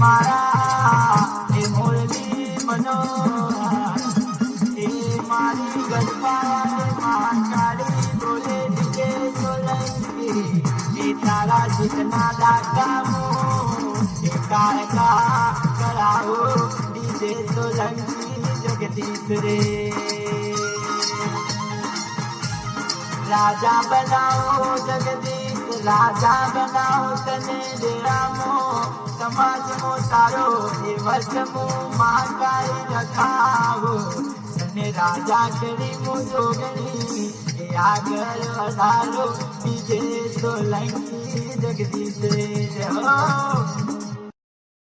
મારા એ મારી ગજપાને બોલે તારા જીતના દાકામો એ કારકા કરાવો ડીજે સોલંકી જગદીશ રે રાજા બનાવો જગદીશ રાજા બનાવો તને દેરામો સમાજમો તારો એ વચમો મહાકાળી રખાવો તને રાજા કરી જોગણી એ આગળ વધારો બીજે સોલંકી જગદીશ રે